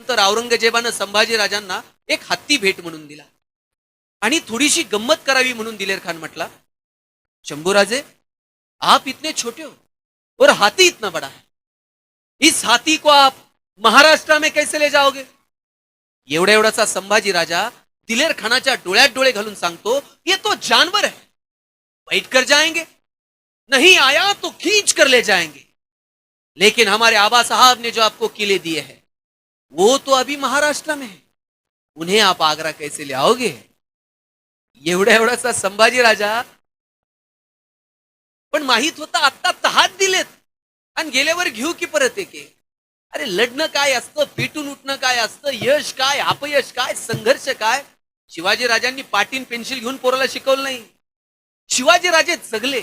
नंतर औरंगजेबानं संभाजीराजांना एक हत्ती भेट म्हणून दिला. आणि थोडीशी गंमत करावी म्हणून दिलेर खान म्हटला शंभूराजे आप इतने छोटे हो और हाथी इतना बड़ा है. इस हाथी को आप महाराष्ट्र में कैसे ले जाओगे? एवढ्या एवढाचा संभाजी राजा दिलेर खानाच्या डोळ्यात डोळे घालून सांगतो ये तो जानवर है. बैठ कर जाएंगे. नहीं आया तो खींच कर ले जाएंगे. लेकिन हमारे आबा साहब ने जो आपको किले दिए हैं वो तो अभी महाराष्ट्र में है। उन्हें आप आगरा कैसे ले आओगे? एवढ्या एवढाचा संभाजी राजा पण माहीत होता आत्ता तहात दिलेत. आणि गेल्यावर घेऊ की परत एके? अरे लढणं काय असतं? पेटून उठणं काय असतं? यश काय? अपयश काय? संघर्ष काय? शिवाजी राजांनी पाटीन पेन्सिल घेऊन पोराला शिकवलं नाही. शिवाजी राजे जगले.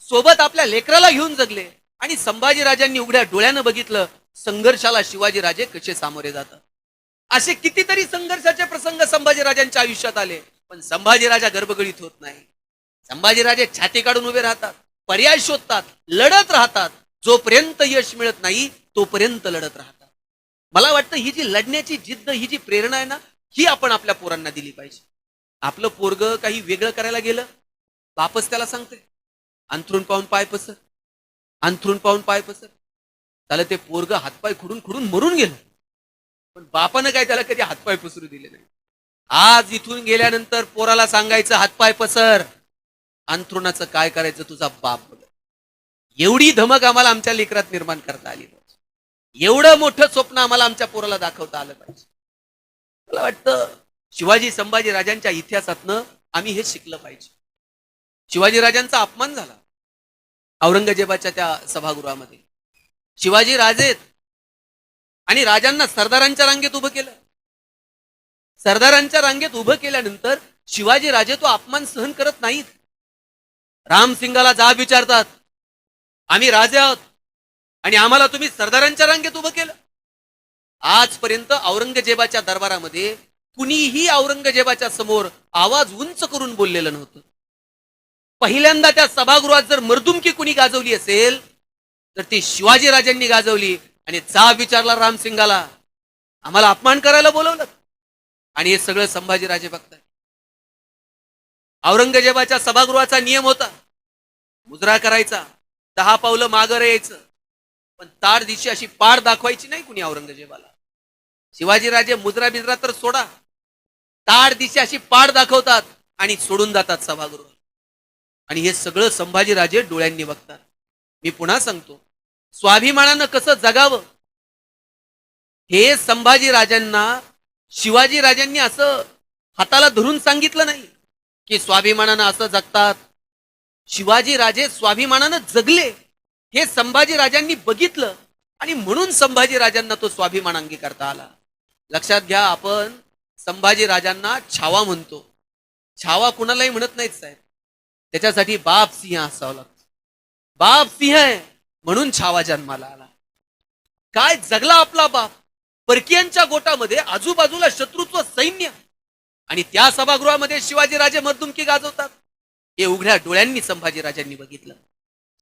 सोबत आपल्या लेकराला घेऊन जगले. आणि संभाजी राजांनी उघड्या डोळ्यानं बघितलं संघर्षाला शिवाजीराजे कसे सामोरे जातात? असे कितीतरी संघर्षाचे प्रसंग संभाजीराजांच्या आयुष्यात आले पण संभाजीराजा गर्भगळीत होत नाही. संभाजीराजे छाती काढून उभे राहतात पर्याय शोधतात लढत राहतात. जोपर्यंत यश मिळत नाही तोपर्यंत लढत राहतात. मला वाटतं ही जी लढण्याची जिद्द ही जी प्रेरणा आहे ना ही आपण आपल्या पोरांना दिली पाहिजे. आपलं पोरग काही वेगळं करायला गेलं बापच त्याला सांगते अंथरून पाहून पाय पसर अंथरून पाहून पाय पसर. त्याला ते पोरग हातपाय खुडून खुडून मरून गेलं. पण बापानं काय त्याला कधी हातपाय पसरू दिले नाही. आज इथून गेल्यानंतर पोराला सांगायचं हातपाय पसर. अंथरुणाचं काय करायचं तुझा बाप बघ. एवढी धमक आम्हाला आमच्या लेकरात निर्माण करता आली पाहिजे. एवढं मोठं स्वप्न आम्हाला आमच्या पोराला दाखवता आलं पाहिजे. मला वाटतं शिवाजी संभाजी राजांच्या इतिहासातनं आम्ही हे शिकलं पाहिजे. शिवाजी राजांचा अपमान झाला. औरंगजेबाच्या त्या सभागृहामध्ये. शिवाजी राजेत आणि राजांना सरदारांच्या रांगेत उभं केलं. सरदारांच्या रांगेत उभं केल्यानंतर शिवाजी राजे तो अपमान सहन करत नाहीत. रामसिंगाला जाब विचारतात. आम्ही राजे आहोत. आणि आम्हाला तुम्ही सरदारांच्या रांगेत उभं केलं. आजपर्यंत औरंगजेबाच्या दरबारामध्ये कुणीही औरंगजेबाच्या समोर आवाज उंच करून बोललेलं नव्हतं. पहिल्यांदा त्या सभागृहात जर मर्दुमकी कुणी गाजवली असेल तर ती शिवाजीराजांनी गाजवली आणि जा विचारला रामसिंगाला आम्हाला अपमान करायला बोलवलं. आणि हे सगळं संभाजीराजे बघताय औरंगजेबाच्या सभागृहाचा नियम होता. मुजरा करायचा. दहा पावलं मागं यायचं. पण ताड दिशी अशी पाड दाखवायची नाही कुणी औरंगजेबाला. शिवाजीराजे मुद्रा बिजरा तर सोडा. ताड दिशी अशी पाड दाखवतात आणि सोडून जातात सभागृह. आणि हे सगळं संभाजीराजे डोळ्यांनी बघतात. मी पुन्हा सांगतो. स्वाभिमानानं कसं जगावं? हे संभाजी राजांना शिवाजी राजांनी असं हाताला धरून सांगितलं नाही की स्वाभिमानानं असं जगतात. शिवाजी राजे स्वाभिमानानं जगले हे संभाजी राजांनी बघितलं आणि म्हणून संभाजी राजांना तो स्वाभिमान अंगीकारता आला. लक्षात घ्या आपण संभाजी राजांना छावा म्हणतो. छावा कुणालाही म्हणत नाहीत साहेब. त्याच्यासाठी बाप सिंह असावं लागतं. बाप सिंह आहे. म्हणून छावा जन्माला आला. काय जगला आपला बाप? परकीयांच्या गोटामध्ये आजूबाजूला शत्रुत्व सैन्य. आणि त्या सभागृहामध्ये शिवाजीराजे मर्दुमकी गाजवतात. हे उघड्या डोळ्यांनी संभाजीराजांनी बघितलं.